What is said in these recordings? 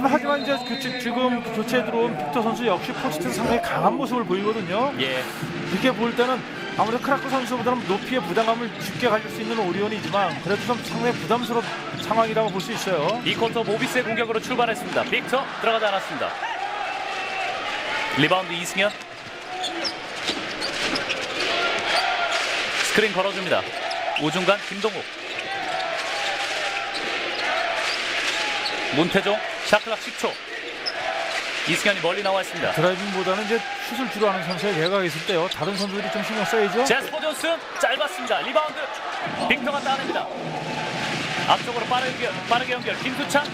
하지만 이제 그 지- 지금 교체 들어온 빅터 선수 역시 포스트 상당히 강한 모습을 보이거든요. 예. 이렇게 볼 때는 아무래도 크라크 선수보다는 높이의 부담감을 쉽게 가질 수 있는 오리온이지만 그래도 좀 상당히 부담스러운 상황이라고 볼 수 있어요. 이 쿼터 모비스의 공격으로 출발했습니다. 빅터 들어가지 않았습니다. 리바운드 이승현. 스크린 걸어줍니다. 우중간 김동욱. 문태종 샤클락 10초. 이승현이 멀리 나와 있습니다. 드라이빙보다는 이제 슛을 주로 하는 선수의 내가 있을 때요. 다른 선수들이 좀 신경 써야죠. 제스퍼 존슨 짧았습니다. 리바운드 빅터가 따냅니다. 앞쪽으로 빠르게, 빠르게 연결 김수찬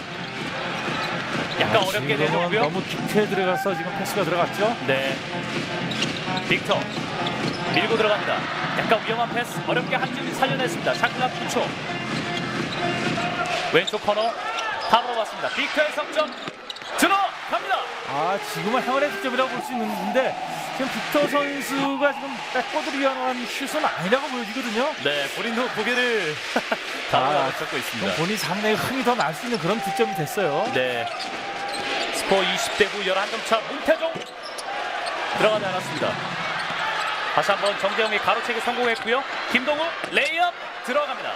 약간 아, 어렵게 내줬고요. 너무 깊게 들어가서 지금 패스가 들어갔죠. 네. 빅터 밀고 들어갑니다. 약간 위험한 패스 어렵게 한준이 살려냈습니다. 샤클락 9초. 왼쪽 코너 탑으로 봤습니다. 빅터의 석점 들어갑니다. 아 지금은 행운의 득점이라고 볼 수 있는데 지금 빅터 선수가 지금 백보드를 위한 슛은 아니라고 보여지거든요. 네, 본인도 고개를 가만히 잡고 있습니다. 그럼 본인이 상당히 흥이 더 날 수 있는 그런 득점이 됐어요. 네. 스코어 20대 9 11점 차 문태종 들어가지 않았습니다. 다시 한번 정재영이 가로채기 성공했고요. 김동우 레이업 들어갑니다.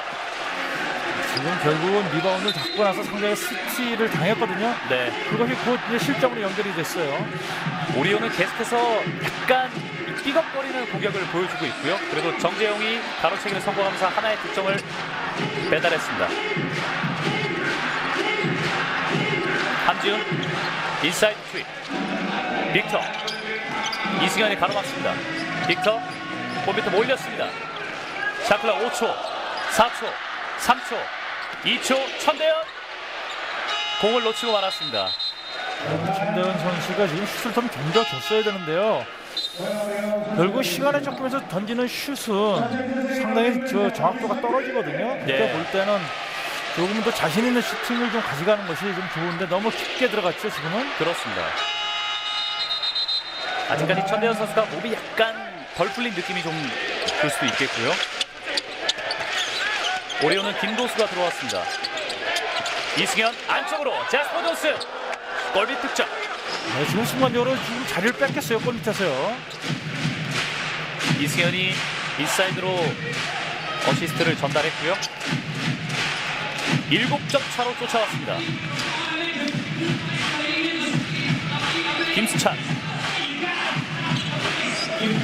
지금 결국은 리바운드를 잡고 나서 상대가 스티를 당했거든요. 네. 그것이 곧 이제 실점으로 연결이 됐어요. 오리온은 계속해서 약간 삐걱거리는 공격을 보여주고 있고요. 그래도 정재영이 가로채기를 성공하면서 하나의 득점을 배달했습니다. 함지훈 인사이드 트윗 빅터 이승현이 가로막습니다. 빅터 홈비터 몰렸습니다. 샤클라 5초 4초 3초 2초 천대현 공을 놓치고 말았습니다. 천대현 선수가 지금 슛을 좀 던져줬어야 되는데요. 결국 시간에 쫓기면서 던지는 슛은 상당히 저 정확도가 떨어지거든요. 네. 그때 볼 때는 조금 더 자신 있는 슈팅을 좀 가져가는 것이 좀 좋은데 너무 깊게 들어갔죠 지금은. 그렇습니다. 아직까지 천대현 선수가 몸이 약간 덜 풀린 느낌이 좀 들 수도 있겠고요. 오리온은 김도수가 들어왔습니다. 이승현 안쪽으로 제스퍼 존스 골밑 득점. 네, 지금 순간적으로 지금 자리를 뺏겼어요 골 밑에서요. 이승현이 인사이드로 어시스트를 전달했고요. 7점 차로 쫓아왔습니다. 김수찬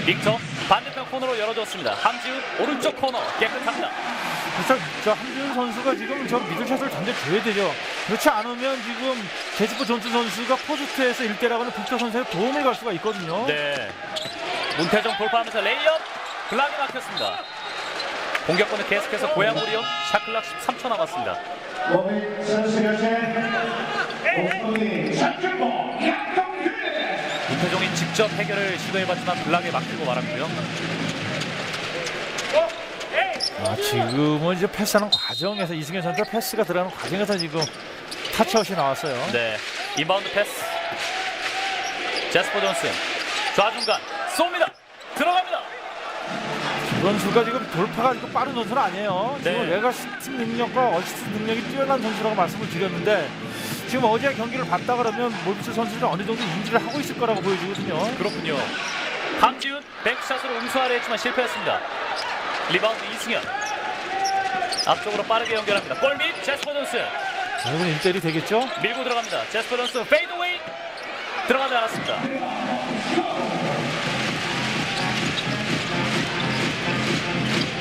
빅터 반대편 코너로 열어줬습니다. 함지훈 오른쪽 코너 깨끗합니다. 그래서 저 함지훈 선수가 지금 저 미들샷을 던져줘야 되죠. 그렇지 않으면 지금 제스퍼 존슨 선수가 포스트에서 1대라고는 빅터 선수의 도움을 갈 수가 있거든요. 네. 문태정 돌파하면서 레이업 블락이 막혔습니다. 공격권은 계속해서 고양 오리온 샤클락 13초 남았습니다. 문태종이 직접 해결을 시도해봤지만 블락에 막히고 말았고요. 아, 지금은 이제 패스하는 과정에서 이승현 선수 패스가 들어가는 과정에서 지금 타치아웃이 나왔어요. 네. 인바운드 패스. 제스퍼 존슨 좌중간 쏩니다. 들어갑니다. 이 선수가 지금 돌파가 지금 빠른 선수는 아니에요. 지금 네. 외곽 슈팅 능력과 어시스트 능력이 뛰어난 선수라고 말씀을 드렸는데 지금 어제 경기를 봤다 그러면 모비스 선수는 어느 정도 인지를 하고 있을 거라고 보여지거든요. 그렇군요. 함지훈 백샷으로 응수하려 했지만 실패했습니다. 리바운드 이승현. 앞쪽으로 빠르게 연결합니다. 골밑 제스퍼 존슨. 결국은 1대1이 되겠죠? 밀고 들어갑니다. 제스퍼 존슨 페이드웨이 들어가지 않았습니다.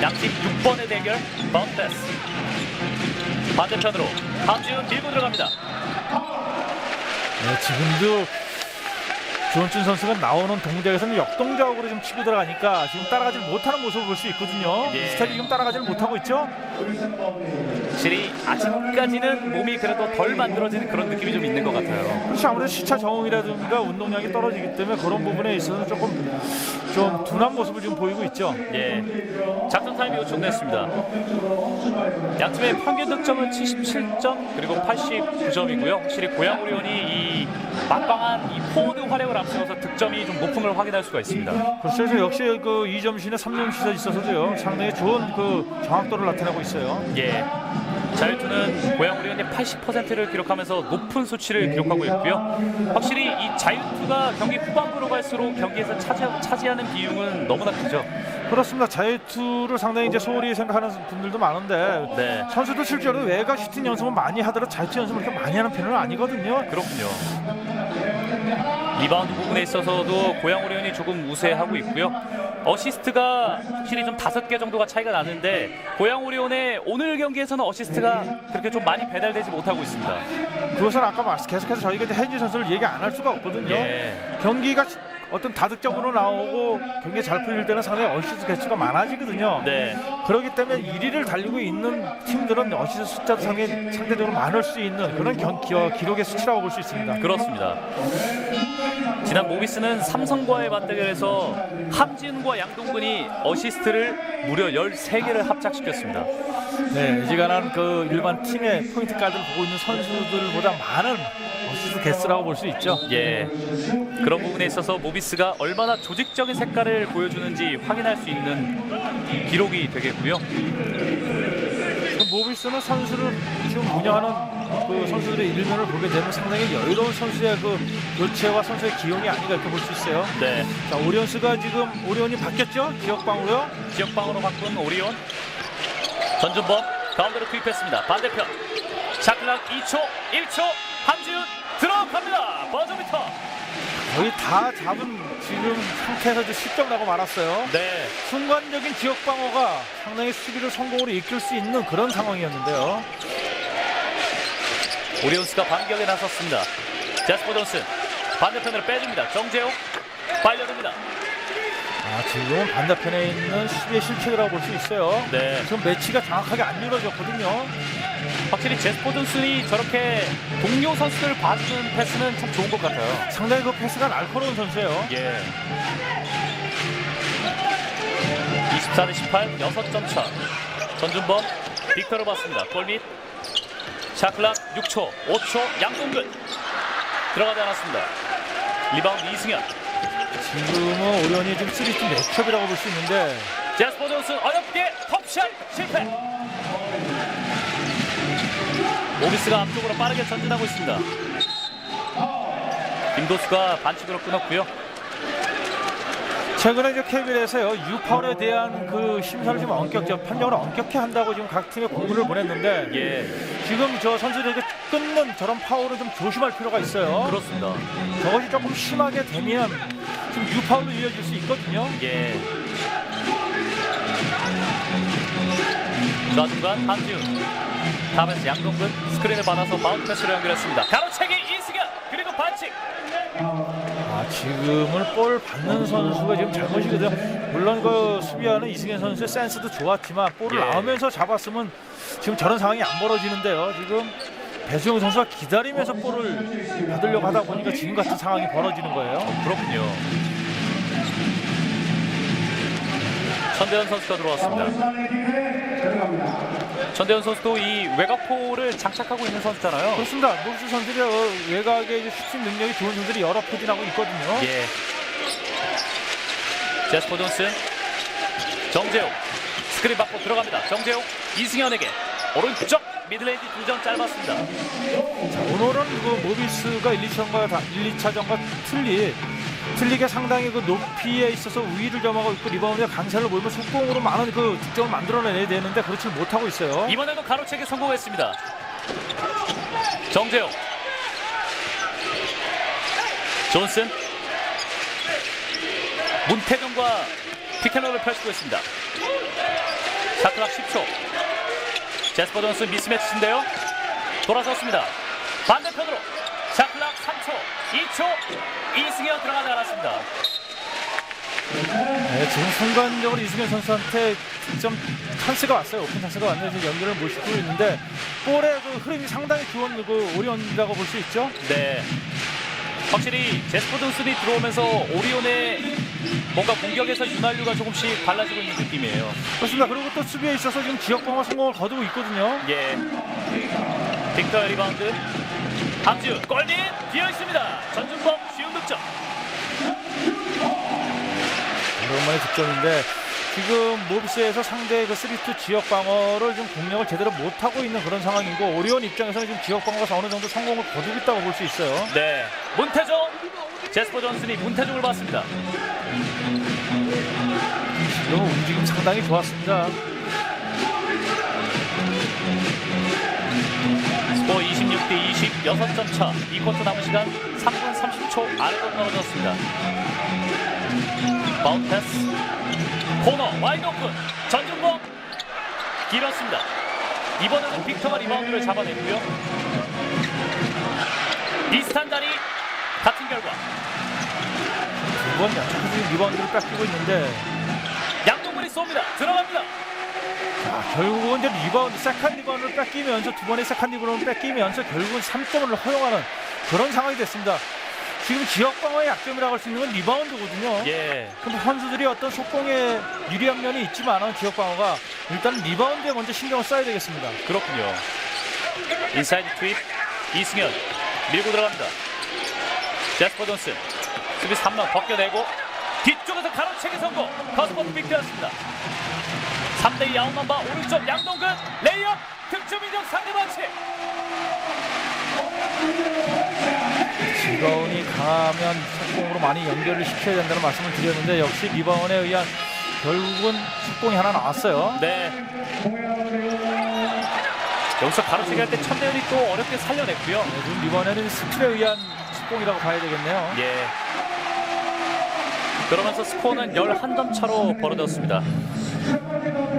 양팀 6번의 대결 바운드 패스. 반대편으로 함지훈 밀고 들어갑니다. 네, 지금도 조원준 선수가 나오는 동작에서는 역동작으로 좀 치고 들어가니까 지금 따라가지 못하는 모습을 볼 수 있거든요. 예. 이 스타일이 지금 따라가지를 못하고 있죠? 확실히 아직까지는 몸이 그래도 덜 만들어지는 그런 느낌이 좀 있는 것 같아요. 그렇지 아무래도 시차 적응이라든가 운동량이 떨어지기 때문에 그런 부분에 있어서 조금 좀 둔한 모습을 지금 보이고 있죠. 예. 작전 타임이 요청됐습니다. 양 팀의 평균 득점은 77점 그리고 89점이고요. 확실히 고양 오리온이 이 막강한 이 포워드 활약을 앞세워서 득점이 좀 높은 걸 확인할 수가 있습니다. 그래서 역시 그 2점슛에 3점 슛에 있어서도요 상당히 좋은 그 정확도를 나타내고 있어요. 예. 자유투는 고양 오리온이 80%를 기록하면서 높은 수치를 기록하고 있고요. 확실히 이 자유투가 경기 후반부로 갈수록 경기에서 차지, 차지하는 비중은 너무나 크죠. 그렇습니다. 자유투를 상당히 이제 소홀히 생각하는 분들도 많은데 네, 선수도 실제로 외곽 슈팅 연습을 많이 하더라도 자유투 연습을 그렇게 많이 하는 편은 아니거든요. 그렇군요. 리바운드 부분에 있어서도 고양 오리온이 조금 우세하고 있고요. 어시스트가 확실히 좀 다섯 개 정도가 차이가 나는데 고양 오리온의 오늘 경기에서는 어시스트가 그렇게 좀 많이 배달되지 못하고 있습니다. 그것은 아까 말씀 계속해서 저희가 이제 henry 선수를 얘기 안 할 수가 없거든요. 예. 경기가 어떤 다득점으로 나오고 경기 잘 풀릴 때는 상당히 어시스트 개수가 많아지거든요. 네. 그렇기 때문에 1위를 달리고 있는 팀들은 어시스트 숫자도 상당히 상대적으로 많을 수 있는 그런 경, 기, 기록의 수치라고 볼 수 있습니다. 그렇습니다. 지난 모비스는 삼성과의 맞대결에서 함지훈과 양동근이 어시스트를 무려 13개를 합작시켰습니다. 네, 이지간한 그 일반 팀의 포인트 가드를 보고 있는 선수들보다 많은 어시스트 개수라고 볼 수 있죠. 예. 그런 부분에 있어서 모비스가 얼마나 조직적인 색깔을 보여주는지 확인할 수 있는 기록이 되겠고요. 지금 모비스는 선수를 지금 운영하는 그 선수들의 일면을 보게 되면 상당히 여유로운 선수의 그 교체와 선수의 기용이 아닌가 이렇게 볼 수 있어요. 네. 자, 오리온스가 지금 오리온이 바뀌었죠? 지역방으로요. 지역방으로 바꾼 오리온. 전준범 가운데로 투입했습니다. 반대편. 샤클락 2초, 1초. 함지훈 들어갑니다. 버저비터. 거의 다 잡은 지금 상태에서 이제 10점 나고 말았어요. 네. 순간적인 지역 방어가 상당히 수비를 성공으로 이끌 수 있는 그런 상황이었는데요. 오리온스가 반격에 나섰습니다. 제스퍼 존슨 반대편으로 빼줍니다. 정재용 빨려듭니다. 아, 지금은 반대편에 있는 수비의 실책이라고 볼 수 있어요. 네. 지금 매치가 정확하게 안 이루어졌거든요. 확실히 제스퍼 존슨이 저렇게 동료 선수들 봐주는 패스는 참 좋은 것 같아요. 상당히 그 패스가 날카로운 선수예요. 예. 24대 18, 6점 차. 전준범, 빅터를 봤습니다. 골밑. 샤클락 6초, 5초, 양동근. 들어가지 않았습니다. 리바운드 이승현. 지금은 오리온이 지금 3팀 매첩이라고 볼 수 있는데 제스퍼 존슨 어렵게 톱샷 실패. 모비스가 앞쪽으로 빠르게 전진하고 있습니다. 김도수가 반칙으로 끊었고요. 최근에 이제 KBL에서요 유파울에 대한 그 심사를 좀 엄격히 판정을 엄격히 한다고 지금 각 팀에 공문을 보냈는데 예, 지금 저 선수들에게 끊는 저런 파울을 좀 조심할 필요가 있어요. 그렇습니다. 저것이 조금 심하게 되면 지금 유파울로 이어질 수 있거든요. 예. 좌중간 한지훈 탑에서 양동근 스크린을 받아서 바운드 패스로 연결했습니다. 가로채기 이승현 그리고 반칙. 아 지금은 볼 받는 선수가 지금 잘못이거든요. 물론 그 수비하는 이승현 선수의 센스도 좋았지만 볼을 예. 나오면서 잡았으면 지금 저런 상황이 안 벌어지는데요. 지금 배수영 선수가 기다리면서 볼을 받으려고 하다 보니까 지금 같은 상황이 벌어지는 거예요. 그렇군요. 천대현 선수가 들어왔습니다. 천대현 선수도 이 외곽포를 장착하고 있는 선수잖아요. 그렇습니다. 모르스 선수들이 어, 외곽에 이제 슈팅 능력이 좋은 선수들이 여러 포진하고 있거든요. 예. 제스퍼 존슨, 정재욱 스크린 받고 들어갑니다. 정재욱 이승현에게 오른쪽 미들레인지 두점 짧았습니다. 자, 오늘은 그 모비스가 1, 2차전과 다, 1, 2차전과 틀리 틀리게 상당히 그 높이에 있어서 우위를 점하고 있고 리바운드에 강세를 보이면 속공으로 많은 그 득점을 만들어내야 되는데 그렇지 못하고 있어요. 이번에도 가로채기 성공했습니다. 정재욱 존슨 문태경과 피켓롤을 펼치고 있습니다. 샤클락 10초 제스퍼 존슨 미스매치인데요. 돌아섰습니다. 반대편으로 3초 2초 이승현 들어가지 않았습니다. 네, 지금 순간적으로 이승현 선수한테 득점 찬스가 왔어요. 오픈 찬스가 왔는데 지금 연결을 못 시키고 있는데 볼의 그 흐름이 상당히 그 오리온이라고 볼 수 있죠. 네. 확실히 제스퍼 존슨이 들어오면서 오리온의 뭔가 공격에서 윤활유가 조금씩 발라지고 있는 느낌이에요. 그렇습니다. 그리고 또 수비에 있어서 지금 지역 방어 성공을 거두고 있거든요. 예. 빅터의 리바운드. 함지훈 골밑 비어 있습니다. 전준범 쉬운 득점. 오랜만에 득점인데 지금 모비스에서 상대의 그 3투 지역 방어를 좀 공략을 제대로 못하고 있는 그런 상황이고 오리온 입장에서는 지금 지역 방어가 어느 정도 성공을 거두고 있다고 볼 수 있어요. 네, 문태종 제스퍼 존슨이 문태종을 봤습니다. 지금 움직임 상당히 좋았습니다. 26대 20, 6점 차. 이 쿼터 남은 시간 3분 30초 아래로 떨어졌습니다. 바운드 패스. 코너 와이드 오픈. 전준범 길었습니다. 이번에는 빅터가 리바운드를 잡아냈고요. 비슷한 자리 같은 결과. 두번 연속해서 리바운드를 뺏기고 있는데 양동근이 쏩니다. 들어갑니다. 자, 결국은 이제 리바운드 세컨 리바운드를 뺏기면서 두 번의 세컨 리바운드를 뺏기면서 결국은 3점을 허용하는 그런 상황이 됐습니다. 지금 지역 방어의 약점이라고 할 수 있는 건 리바운드거든요. 예. 근데 선수들이 어떤 속공에 유리한 면이 있지만 지역 방어가 일단 리바운드에 먼저 신경을 써야 되겠습니다. 그렇군요. 인사이드 투입 이승현 밀고 들어갑니다. 제스퍼 존슨 수비 3번 벗겨내고 뒤쪽에서 가로채기 성공 커스버트 빅되었습니다. 3대2 아웃넘버 오른쪽 양동근 레이업 득점 인정 상대 반칙 리바운이 강하면 속공으로 많이 연결을 시켜야 된다는 말씀을 드렸는데 역시 리바운에 의한 결국은 속공이 하나 나왔어요. 네 여기서 가로채기 할 때 천대현이 또 어렵게 살려냈고요 네, 지금 리바운에는 스킬에 의한 속공이라고 봐야 되겠네요. 예 그러면서 스코어는 11점 차로 벌어졌습니다.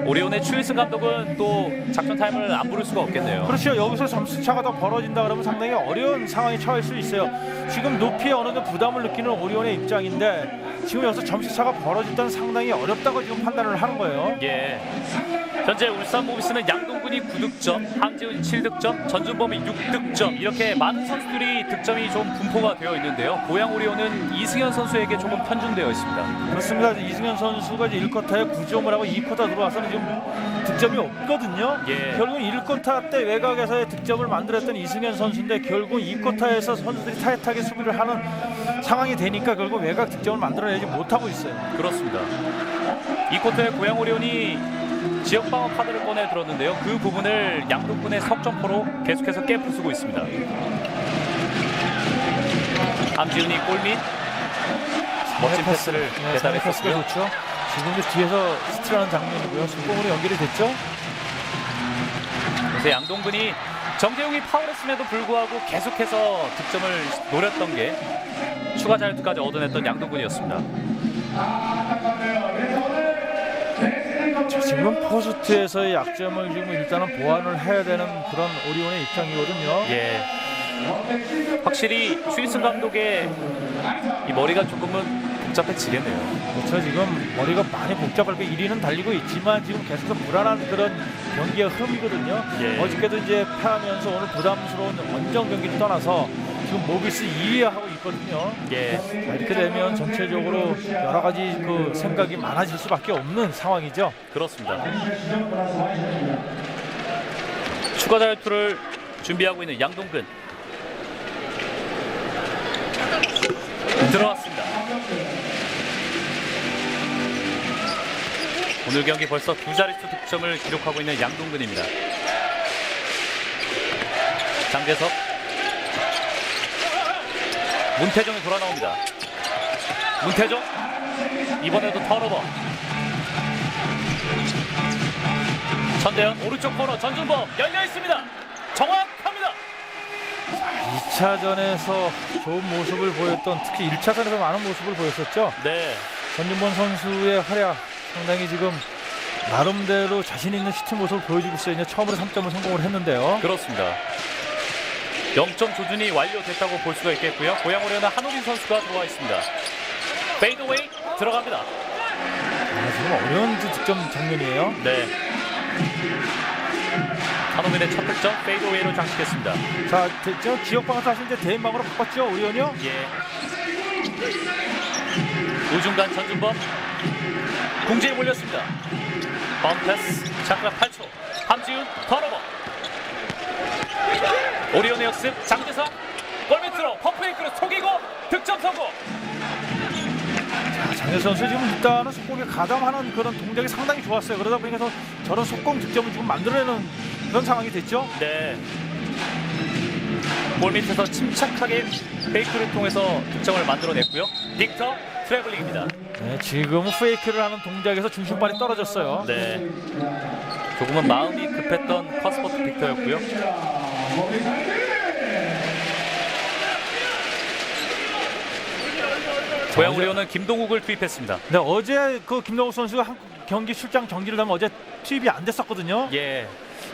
오리온의 추일승 감독은 또 작전 타임을 안 부를 수가 없겠네요. 그렇죠. 여기서 점수 차가 더 벌어진다 그러면 상당히 어려운 상황에 처할 수 있어요. 지금 높이에 어느 정도 부담을 느끼는 오리온의 입장인데 지금 여기서 점수 차가 벌어질 때는 상당히 어렵다고 지금 판단을 하는 거예요. 예. 현재 울산 모비스는 양동 근이 9득점, 함지훈이 7득점, 전준범이 6득점 이렇게 많은 선수들이 득점이 좀 분포가 되어 있는데요. 고양 오리온은 이승현 선수에게 조금 편중되어 있습니다. 그렇습니다. 이승현 선수가 이제 1쿼터에 9점을 하고 2쿼터 들어와서는 지금 득점이 없거든요. 예. 결국 1쿼터 때 외곽에서의 득점을 만들었던 이승현 선수인데 결국 2쿼터에서 선수들이 타이트하게 수비를 하는 상황이 되니까 결국 외곽 득점을 만들어내지 못하고 있어요. 그렇습니다. 이 쿼터에 고양 오리온이 지역 방어 카드를 꺼내 들었는데요. 그 부분을 양동근의 석점포로 계속해서 깨 부수고 있습니다. 함지훈이 골밑 멋진 패스를 네, 패스가 배달했었고요. 좋죠. 지금 이제 뒤에서 스틸하는 장면이고요. 속공으로 연결이 됐죠. 그래서 양동근이 정재용이 파울했음에도 불구하고 계속해서 득점을 노렸던 게 추가 자유투까지 얻어냈던 양동근이었습니다. 자, 지금 포스트에서의 약점을 지금 일단은 보완을 해야 되는 그런 오리온의 입장이거든요. 예. 확실히 슈이슨 감독의 이 머리가 조금은 복잡해지겠네요. 그렇죠. 지금 머리가 많이 복잡하게 1위는 달리고 있지만 지금 계속해서 불안한 그런 경기의 흐름이거든요. 예. 어저께도 이제 패하면서 오늘 부담스러운 원정 경기를 떠나서 지금 모비스 2위에 하고 있거든요. 예. 자, 이렇게 되면 전체적으로 여러 가지 그 생각이 많아질 수밖에 없는 상황이죠. 그렇습니다. 추가 자유투를 준비하고 있는 양동근 들어왔습니다. 오늘 경기 벌써 두 자릿수 득점을 기록하고 있는 양동근입니다. 장재석 문태종이 돌아 나옵니다. 문태종 이번에도 턴오버 전대현 오른쪽 코너 전준범 열려 있습니다. 정확합니다. 2차전에서 좋은 모습을 보였던 특히 1차전에서 많은 모습을 보였었죠. 네, 전준범 선수의 활약 상당히 지금 나름대로 자신 있는 슈팅 모습을 보여주고 있어요. 이제 처음으로 3점을 성공을 했는데요. 그렇습니다. 0점 조준이 완료됐다고 볼 수가 있겠고요. 고양 오려는 한호빈 선수가 들어와 있습니다. 페이드웨이 들어갑니다. 아, 지금 어려운 득점 장면이에요. 네. 한호빈의 첫 득점 페이드웨이로 장식했습니다. 자, 대- 저 지역 방어 사실 이제 대인방으로 바꿨죠. 우리언이요. 예. 우중간 전준범 공지에 몰렸습니다. 바운드 패스 잠깐 8초 함지훈 턴오버 오리온의 역습 장재석 골밑으로 퍼프레이크로 속이고 득점 성공 자, 강현 선수 지금 일단은 속공에 가담하는 그런 동작이 상당히 좋았어요. 그러다 보니까 저- 저런 속공 득점을 지금 만들어내는 그런 상황이 됐죠. 네. 골 밑에서 침착하게 페이크를 통해서 득점을 만들어냈고요. 빅터 트래블링입니다. 네, 지금은 페이크를 하는 동작에서 중심발이 떨어졌어요. 네. 조금은 마음이 급했던 커스퍼트 빅터였고요. 고양 우리오는 김동욱을 투입했습니다. 네, 어제 그 김동욱 선수가 한 경기 출장 경기를 하면 어제 투입이 안 됐었거든요. 예.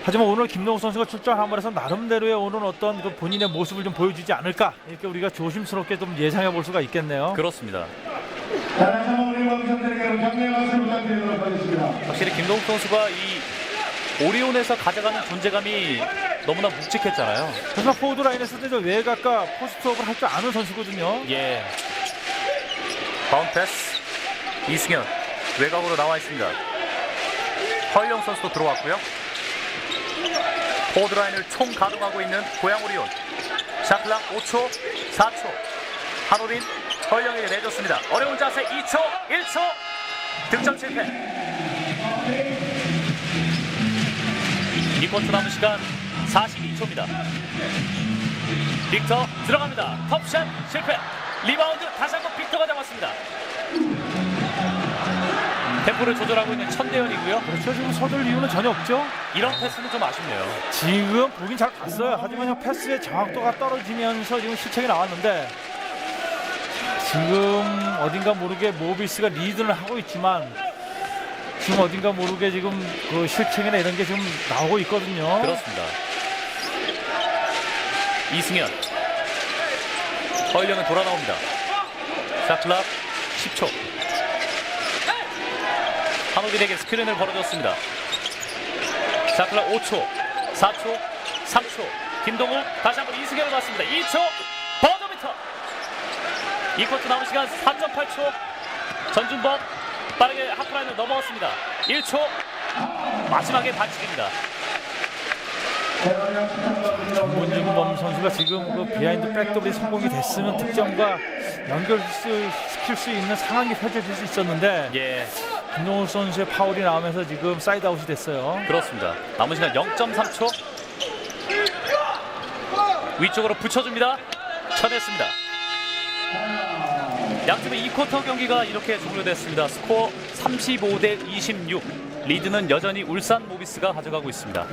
하지만 오늘 김동욱 선수가 출장한 번에서 나름대로의 오늘 어떤 그 본인의 모습을 좀 보여주지 않을까 이렇게 우리가 조심스럽게 좀 예상해 볼 수가 있겠네요. 그렇습니다. 한번. 확실히 김동욱 선수가 이 오리온에서 가져가는 존재감이 너무나 묵직했잖아요. 하지만 포워드 라인에서도 저 외곽과 포스트업을 할 줄 아는 선수거든요. 예. 바운 패스 이승현 외곽으로 나와 있습니다. 허일영 선수도 들어왔고요. 포드 라인을 총 가동하고 있는 고양 오리온. 샤클락 5초, 4초. 한오린 허일영에게 내줬습니다. 어려운 자세 2초, 1초. 득점 실패. 이 쿼터 남은 시간 42초입니다. 빅터 들어갑니다. 톱샷 실패. 리바운드 다시 한번 빅터가 잡았습니다. 템포를 조절하고 있는 천대현이고요. 그렇죠. 지금 서둘 이유는 전혀 없죠. 이런 패스는 좀 아쉽네요. 지금 보긴 잘 봤어요. 하지만 형 패스의 정확도가 떨어지면서 지금 실책이 나왔는데 지금 어딘가 모르게 모비스가 리드를 하고 있지만 지금 어딘가 모르게 지금 그 실책이나 이런 게 지금 나오고 있거든요. 그렇습니다. 이승현. 허일영은 돌아 나옵니다. 샤클락 10초. 한우빈에게 스크린을 벌어줬습니다. 샤클락 5초, 4초, 3초. 김동욱 다시 한번 이승현을 봤습니다. 2초 버저비터. 이 쿼터 남은 시간 4.8초. 전준범 빠르게 하프라인을 넘어갔습니다. 1초 마지막에 반칙입니다. 문진범 선수가 지금 그 비하인드 백더블이 성공이 됐으면 득점과 연결시킬 수 있는 상황이 펼쳐질 수 있었는데 예, 김동훈 선수의 파울이 나오면서 지금 사이드 아웃이 됐어요. 그렇습니다. 남은 시간 0.3초. 위쪽으로 붙여줍니다. 쳐냈습니다. 양팀의 2쿼터 경기가 이렇게 종료됐습니다. 스코어 35 대 26. 리드는 여전히 울산 모비스가 가져가고 있습니다.